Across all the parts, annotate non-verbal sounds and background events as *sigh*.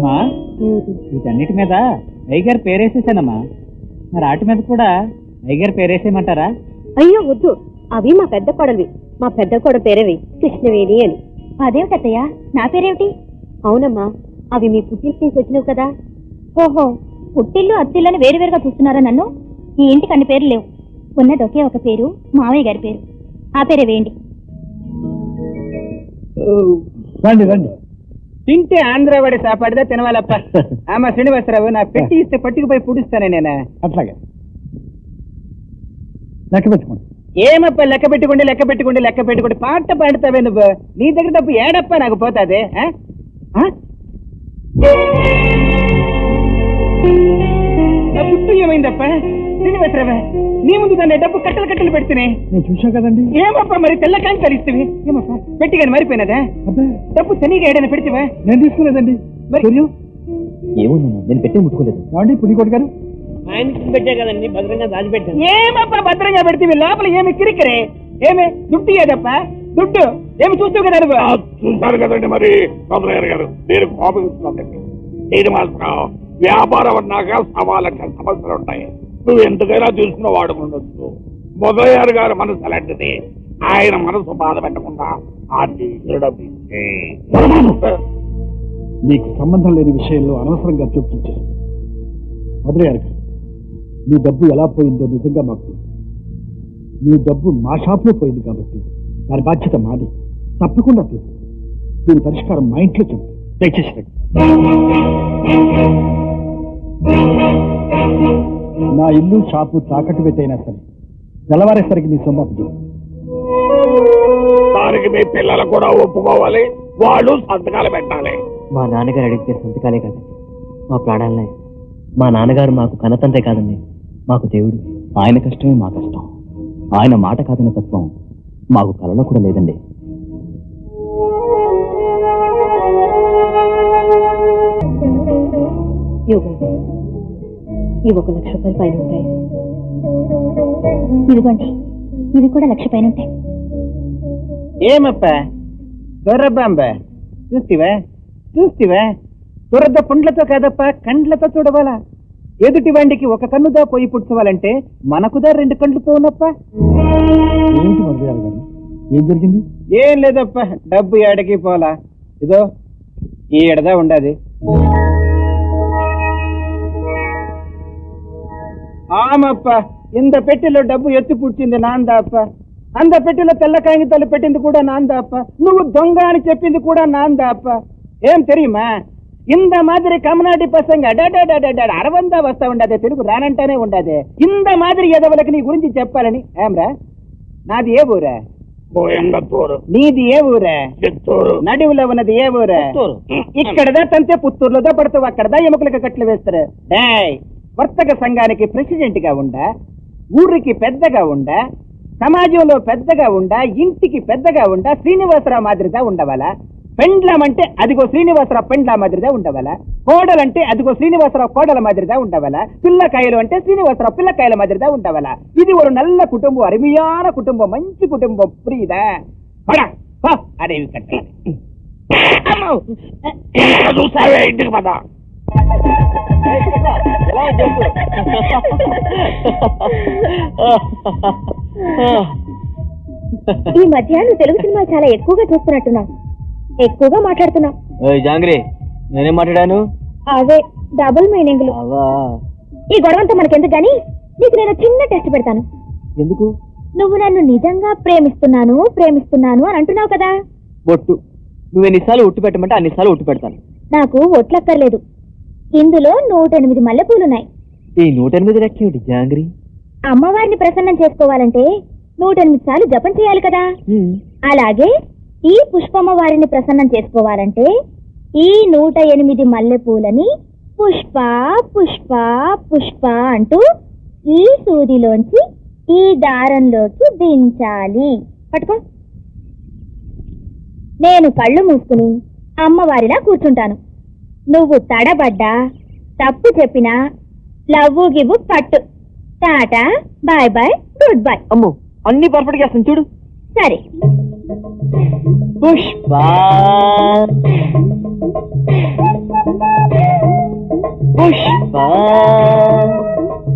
అమ్మా వీటన్నిటి మీద అయ్యగారు పేరేసేసానమ్మా. మరి ఆటి మీద కూడా అయ్యగారు పేరేసేయమంటారా? అయ్యో వద్దు. అవి మా పెద్ద కొడలివి. మా పెద్ద కొడ పేరేవి కృష్ణవేణి అని. అదేమిటత్తయ్య? నా పేరేమిటి? అవునమ్మా అవి మీ పుట్టింటి నుంచి వచ్చినవి కదా. ఓహో పుట్టిల్లు అత్తిళ్ళని వేరువేరుగా చూస్తున్నారా నన్ను? ఈ ఇంటికి అన్ని పేర్లు లేవు. ఉన్నది ఒకే ఒక పేరు మామయ్య గారి పేరు. ఆ పేరే వేయండి. రండి రండి. తింటే ఆంధ్రవాడి సాపాడిదా తినవాలప్ప. *laughs* ఆమా శ్రీనివాసరావు నా పెట్టి ఇస్తే పట్టుకుపోయి పుడుస్తానే నేను? అట్లాగే. లెక్క పెట్టుకోండి. ఏమప్ప లెక్క పెట్టుకుంటే లెక్క పెట్టుకుంటే లెక్క పెట్టుకుంటే పాట పాడుతావే నువ్వు? నీ దగ్గర డబ్బు ఏడప్ప నాకు పోతాది పుట్టు ఏమైందప్ప? శ్రీనివాసరావు నీ ముందు దాన్ని డబ్బు కట్టలు కట్టలు పెడుతున్నాయి నేను చూశాను కదండి. ఏమప్ప మరి తెల్ల కాంతి తరిస్తవి ఏమప్ప? పెట్టి కానీ మారిపోయినదా? అబ్బే. డబ్బు ఏడైనా పెడితేవా? నేను తీసుకునేదండి. మరి- ఏముందమ్మా నేను పెట్టే ముట్టుకోలేదు. పుడికోటి గారు? ఏమప్ప భద్రంగా పెడితే లోపల ఏమి కిరికరే? ఏమి దుడ్డు ఏదప్ప దుడ్డు? ఏమి చూస్తావు కదా నువ్వు? కదండి మరి గారు. నేను శ్రీనివాసరావు వ్యాపారం అన్నాక సమస్యలు ఉంటాయి. నువ్వు ఎంతకైనా తీసుకున్న వాడుకుండొచ్చు మొదలయ్యారు గారి మనసు అలాంటిది. ఆయన మనసు బాధ పెట్టకుండా ఆ నీకు మీకు సంబంధం లేని విషయంలో అనవసరంగా చూపించారు వదిలేయారు గారు మీ డబ్బు ఎలా పోయిందో నిజంగా మాకు మీ డబ్బు మా షాప్లో పోయింది కాబట్టి దాని బాధ్యత మాది. తప్పకుండా తీసు దీని పరిష్కారం మా ఇంట్లో చెప్పు దయచేసి నా ఇల్లు షాపు తాకట్టు పెట్టైనా సరే తెల్లవారేసరికి మీ సొమ్మకు దానికి మీ పిల్లలు కూడా ఒప్పుకోవాలి. వాళ్ళు సంతకాలు పెట్టాలి. మా నాన్నగారు అడిగితే సంతకాలే కాదండి. మా ప్రాణాలనే. మా నాన్నగారు మాకు కనతంతే కాదండి. మాకు దేవుడు. ఆయన కష్టమే మా కష్టం. ఆయన మాట కాదనే తత్వం మాకు కలలో కూడా లేదండి. యోగం ఇవి ఒక లక్ష రూపాయల పైన ఉంటాయి. ఇదిగోండి ఇవి కూడా లక్ష పైన ఉంటాయి. ఏమప్ప? దొరబాంబ చూస్తివా? చూస్తివా? దొరద పుండ్లతో కాదప్ప కండ్లతో చూడవాలా ఎదుటి వాడికి ఒక కన్నుదా పోయి పుట్టుకోవాలంటే మనకుదా రెండు కండ్లతో ఉన్నప్ప? ఏంటి వదిలేయారు గారు? ఏం జరిగింది? ఏం లేదప్ప డబ్బు ఏడకి పోలా. ఇదో ఈ ఎడదా ఉండదు. ఆమప్ప ఇంత పెట్టెలో డబ్బు ఎత్తి పుట్టింది నాందా అప్ప అంద పెట్టెలో తెల్ల కాగితాలు పెట్టింది కూడా నాందా అప్ప నువ్వు దొంగ అని చెప్పింది కూడా నాందా అప్ప ఏం తెలియమా మాదిరి కమనాటి పసంగ అడాడాడాడాడా అరవందా వస్తా ఉండదే తెలుగు రానంటానే ఉండదే. ఇంద మాదిరి ఎదవలకు నీ గురించి చెప్పాలని ఏమ్రా? నాది ఏ ఊరా? నీది ఏ ఊరా? నడువులో ఉన్నది ఏ ఊరా? ఇక్కడదా తంతే పుత్తూరులోదో పడుతావు అక్కడదా ఎముకలకు కట్లు వేస్తారు? వర్తక సంఘానికి ప్రెసిడెంట్గా ఉండ ఊరికి పెద్దగా ఉండా సమాజంలో పెద్దగా ఉండ ఇంటికి పెద్దగా ఉండా శ్రీనివాసరావు మాదిరిదా ఉండవాలా. పెండ్లం అంటే అదిగో శ్రీనివాసరావు పెండ్ల మాదిరిదా ఉండవాలా. కోడలంటే అదిగో శ్రీనివాసరావు కోడల మాదిరిదా ఉండవాలా. పిల్లకాయలు అంటే శ్రీనివాసరావు పిల్లకాయల మాదిరిదా ఉండవాలా. ఇది ఒక నల్ల కుటుంబం అరుమియాన కుటుంబం మంచి కుటుంబం. ప్రియదా అరే కట్టి ఇంటికి పదా. *laughs* ఈ మధ్య నువ్వు తెలుగు సినిమా చాలా ఎక్కువగా చూస్తున్నట్టున్నావు. ఎక్కువగా మాట్లాడుతున్నావు. జాంగ్రీ నేనేం మాట్లాడాను? అదే డబుల్ మీనింగ్లు అవా? ఈ గొడవంతా మనకెందుకు గాని నీకు నేను చిన్న టెస్ట్ పెడతాను. ఎందుకు? నువ్వు నన్ను నిజంగా ప్రేమిస్తున్నాను ప్రేమిస్తున్నాను అని అంటున్నావు కదా. బొట్టు. నువ్వు ఎన్నిసార్లు ఉట్టు పెట్టమంటే అన్నిసార్లు ఉట్టు పెడతాను. నాకు ఒట్లక్కర్లేదు. ఇందులో నూట ఎనిమిది మల్లెపూలున్నాయి. ఈ నూట ఎనిమిది లెక్కేమిటి జాంగ్రీ? అమ్మవారిని ప్రసన్నం చేసుకోవాలంటే నూట ఎనిమిది సార్లు జపం చేయాలి కదా. అలాగే ఈ పుష్పమ్మ వారిని ప్రసన్నం చేసుకోవాలంటే ఈ నూట ఎనిమిది మల్లెపూలని పుష్ప పుష్ప పుష్ప అంటూ ఈ సూదిలోంచి ఈ దారంలోకి దించాలి. పట్టుకో. నేను కళ్ళు మూసుకుని అమ్మవారిలా కూర్చుంటాను. నువ్వు తడబడ్డా తప్పు చెప్పినా లవ్వు గివ్వు కట్టు tata bye bye good bye. అమ్మో అన్ని పర్ఫెక్ట్ చేస్తాను చూడు. సరే. పుష్ప. పుష్ప.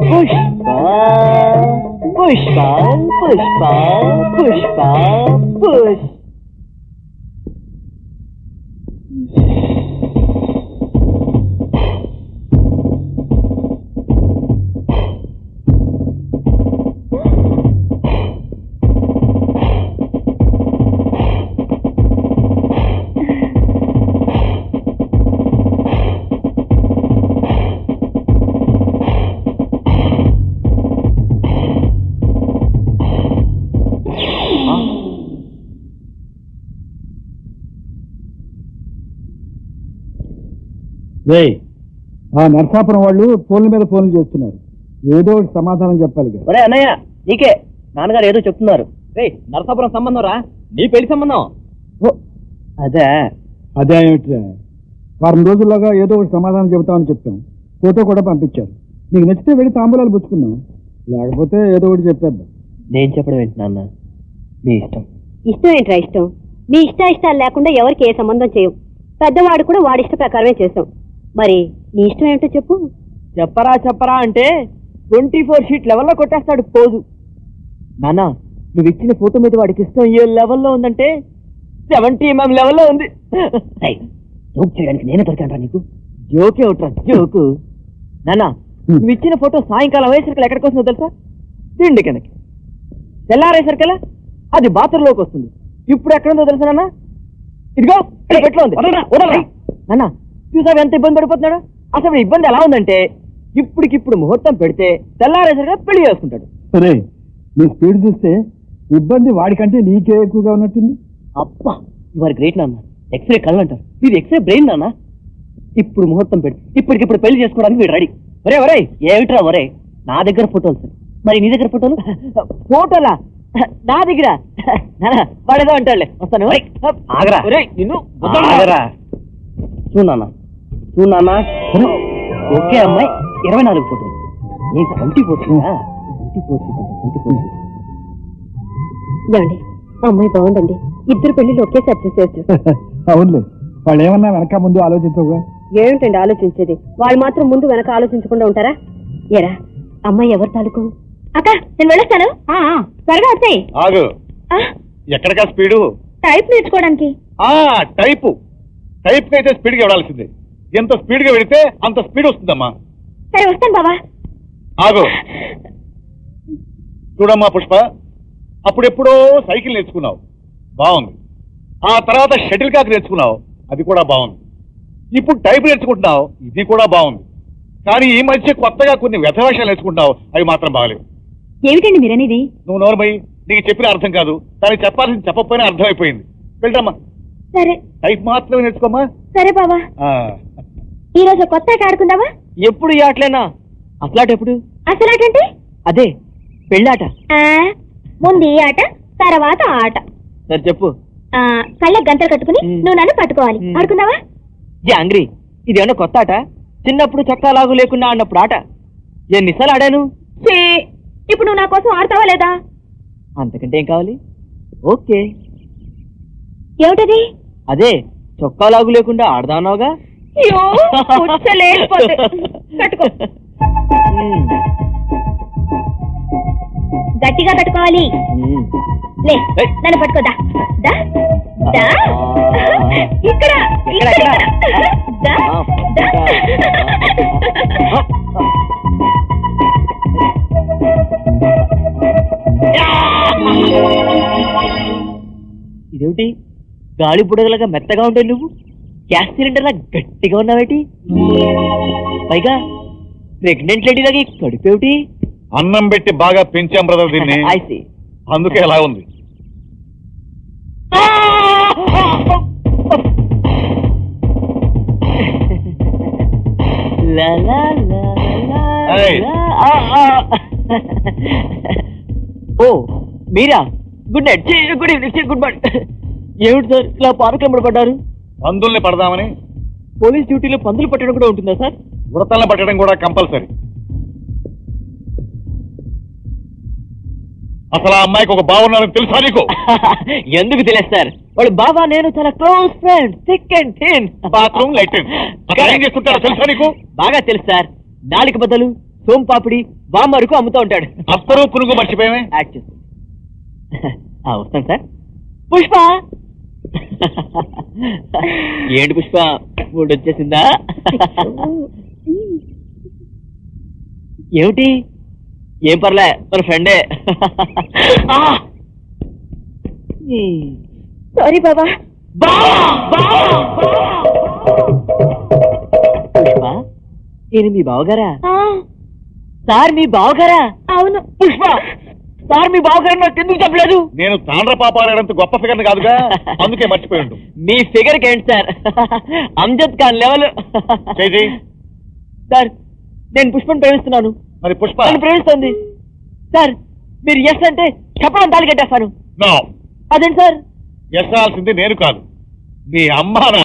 పుష్ప. పుష్ప. పుష్ప. పుష్ప. పుష్ప. రేయ్ ఆ నరసాపురం వాళ్ళు ఫోన్ల మీద ఫోన్లు చేస్తున్నారు. ఏదో ఒకటి సమాధానం చెప్పాలి కదా. ఒరే అన్నయ్య నీకే. నాన్నగారు ఏదో చెప్తున్నారు. రే నరసాపురం సంబంధం రా. నీ పెళ్ళి సంబంధం. ఓ, అదే. అదే ఏమిట్రా? వారం రోజుల్లోగా ఏదో ఒకటి సమాధానం చెబుతామని చెప్పాం. ఫోటో కూడా పంపించారు. నీకు నచ్చితే వెళ్ళి తాంబూలాలు పుచ్చుకుందాం. లేకపోతే ఏదో ఒకటి చెప్పేద్దాం. నేను చెప్పడం ఏంటి నాన్న? నీ ఇష్టం. ఇష్టం ఏంట్రా ఇష్టం? మీ ఇష్ట ఇష్టాలు లేకుండా ఎవరికి ఏ సంబంధం చేయం? పెద్దవాడు కూడా వాడి ఇష్ట ప్రకారమే చేస్తాం. మరి నీ ఇష్టం ఏంటో చెప్పు. చెప్పరా చెప్పరా అంటే ట్వంటీ ఫోర్ షీట్ లెవెల్లో కొట్టేస్తాడు పోదు. నాన్న నువ్వు ఇచ్చిన ఫోటో మీద వాడికి ఇష్టం ఏ లెవెల్లో ఉందంటే సెవెంటీ ఎంఎం లెవెల్లో ఉంది. జోక్ చేయడానికి నేనే దొరికాను నీకు. జోకే ఒకట్రా జోకు. నాన్న నువ్వు ఇచ్చిన ఫోటో సాయంకాలం అయ్యేసరికి ఎక్కడికి వస్తుందో తెలుసా? తిండి కిందకి. తెల్లారేసరికల్లా అది బాత్రూంలోకి వస్తుంది. ఇప్పుడు ఎక్కడ ఉందో తెలుసా నాన్న ఇదిగో పెట్లో ఉంది. నాన్న చూసావు ఎంత ఇబ్బంది పడిపోతున్నాడు? అసలు ఇబ్బంది ఎలా ఉందంటే ఇప్పటికిప్పుడు ముహూర్తం పెడితే తెల్లారేసరిగా పెళ్ళి చేసుకుంటాడు. సరే నీ స్పీడ్ చూస్తే ఇబ్బంది వాడికంటే నీకే ఎక్కువగా ఉన్నట్టుంది. అబ్బా ఇవారు గ్రేట్ నాన్న. ఎక్స్రే కళ్ళు అంటారు. ఇది ఎక్స్రే బ్రెయిన్ నాన్న. ఇప్పుడు ముహూర్తం పెట్టి ఇప్పటికిప్పుడు పెళ్ళి చేసుకోవడానికి వీడు రెడీ ఒరే ఒరే ఏమిట్రా ఒరే? నా దగ్గర ఫోటోలు సార్. మరి నీ దగ్గర ఫోటోలు? ఫోటోలా? నా దగ్గర? నాన్న వాడేదో అంటాడులే. వస్తాను. ఆగరా. నిన్ను ఆగరా. చూడు నాన్న. నాన్న? ఓకే అమ్మాయి ఇరవై నాలుగు ఫోటోలు. Four twenty four twenty four ఏమండి? అమ్మాయి బాగుందండి. ఇద్దరు పెళ్ళిళ్ళు ఒకేసారి చేసేయచ్చు. *laughs* అవునులే. వాళ్ళు ఏమన్నా వెనక ముందు ఆలోచించవుగా? ఏమిటండి ఆలోచించేది? వాళ్ళు మాత్రం ముందు వెనక ఆలోచించకుండా ఉంటారా? ఎరా అమ్మాయి ఎవరి తాలూకు? అక్క నేను వెళ్ళొస్తాను. త్వరగా వచ్చాయి. ఆగు. ఎక్కడికా స్పీడు? టైప్ నేర్చుకోవడానికి. ఆ టైపు. టైప్ అయితే స్పీడ్గా వెళ్ళాల్సిందే ఎంత స్పీడ్గా వెళితే అంత స్పీడ్ వస్తుందమ్మా. సరే వస్తాను బావా. ఆగు. చూడమ్మా పుష్ప అప్పుడెప్పుడో సైకిల్ నేర్చుకున్నావు. బాగుంది. ఆ తర్వాత షటిల్ కాక్ నేర్చుకున్నావు. అది కూడా బాగుంది. ఇప్పుడు టైప్ నేర్చుకుంటున్నావు. ఇది కూడా బాగుంది. కానీ ఈ మధ్య కొత్తగా కొన్ని వ్యధవేషాలు నేర్చుకుంటున్నావు. అవి మాత్రం బాగలేవు. ఏమిటండి మీరనేది? నువ్వు నోరుమై నీకు చెప్పిన అర్థం కాదు. దానికి చెప్పాల్సింది చెప్పకపోయినా అర్థమైపోయింది. వెళ్తామ్మా సరే. టైప్ మాత్రమే నేర్చుకోమ్మా. సరే ఆ. ఈ రోజు కొత్త ఆట ఆడుకుందావా ఎప్పుడు ఈ ఆటలేనా? అసలాట ఎప్పుడు? అసలు ఆట అంటే? అదే పెళ్ళాట. ఆ, ముందు ఈ ఆట తర్వాత ఆ ఆట. సరే చెప్పు. ఆ, కళ్ళకి గంటలు కట్టుకుని మ్. నువ్వు నన్ను పట్టుకోవాలి. మ్. ఆడుకుందావా జాంగ్రీ ఇది ఏమన్నా కొత్త ఆట? చిన్నప్పుడు చక్కా లాగు లేకుండా ఆడినప్పుడు ఆట. ఎన్నిసార్లు ఆడాను? ఛీ, ఇప్పుడు నువ్వు నా కోసం ఆడతావా లేదా? అంతకంటే ఏం కావాలి? ఓకే. ఏమిటది? అదే చొక్కా లాగు లేకుండా ఆడదానావుగా అయ్యో, పుచ్చలేకపోతే. కట్టుకో మ్మ్. గట్టిగా కట్టుకోవాలి. లే. నన్ను పట్టుకోదా దా దా ఇక్కడ ఇక్కడ, ఇక్కడ ఇక్కడ. దా ఆ, దా ఆ, ఆ. ఇదేమిటి గాలి బుడగలుగా మెత్తగా ఉంటే నువ్వు గ్యాస్ సిలిండర్ లా గట్టిగా ఉన్నావేటి? పైగా ప్రెగ్నెంట్ లేడీలాగా ఈ కడుపేమిటి అన్నం పెట్టి బాగా పెంచాం బ్రదర్ దీన్ని. *laughs* see. అందుకే అలా ఉంది. *laughs* ఓ మీరా? Good night. Good evening. Good morning. ఏమిటి సార్ ఇలా పార్క్ పడ్డారు? పందుల్ని పడదామని పోలీస్ డ్యూటీలో పందులు పట్టడం కూడా ఉంటుందా సార్? ఉడతల్ని పట్టడం కూడా కంపల్సరీ. అసలు ఆ అమ్మాయికి ఒక బాగున్నారని తెలుసా నీకు? *laughs* ఎందుకు తెలియదు సార్? వాడు బాబా నేను చాలా close friend thick and thin. Bathroom lighting అక్కడ ఏం చేస్తుంటారో తెలుసా నీకు? బాగా తెలుసు సార్. నాలుగు బద్దలు సోంపాపిడి బామ్మరుకు అమ్ముతూ ఉంటాడు. అప్పరు పురుగు మర్చిపోయామే యాక్ట్ *laughs* వస్తాను సార్. పుష్ప! ఏంటి పుష్ప? మూడు వచ్చేసిందా? ఏమిటి? ఏం పర్లే మన ఫ్రెండే. సారీ బాబా! పుష్ప ఈయన మీ బావగారా? సార్ మీ బావగారా? అవును. పుష్ప సార్ మీ బావగారు నాకు ఎందుకు చెప్పలేదు నేను తాండ్ర పాపారాడంత గొప్ప ఫిగర్ కాదుగా *laughs* అందుకే మర్చిపోయి ఉండు. మీ ఫిగర్ ఏంటి sir? *laughs* Amjad Khan level. Sir నేను పుష్పను ప్రేమిస్తున్నాను. మరి పుష్ప? ప్రేమిస్తుంది. సార్ మీరు ఎస్ అంటే చెప్పడం తాళి కట్టేస్తాను. నో. అదేంటి సార్? ఎస్సాల్సింది నేను కాదు. మీ అమ్మ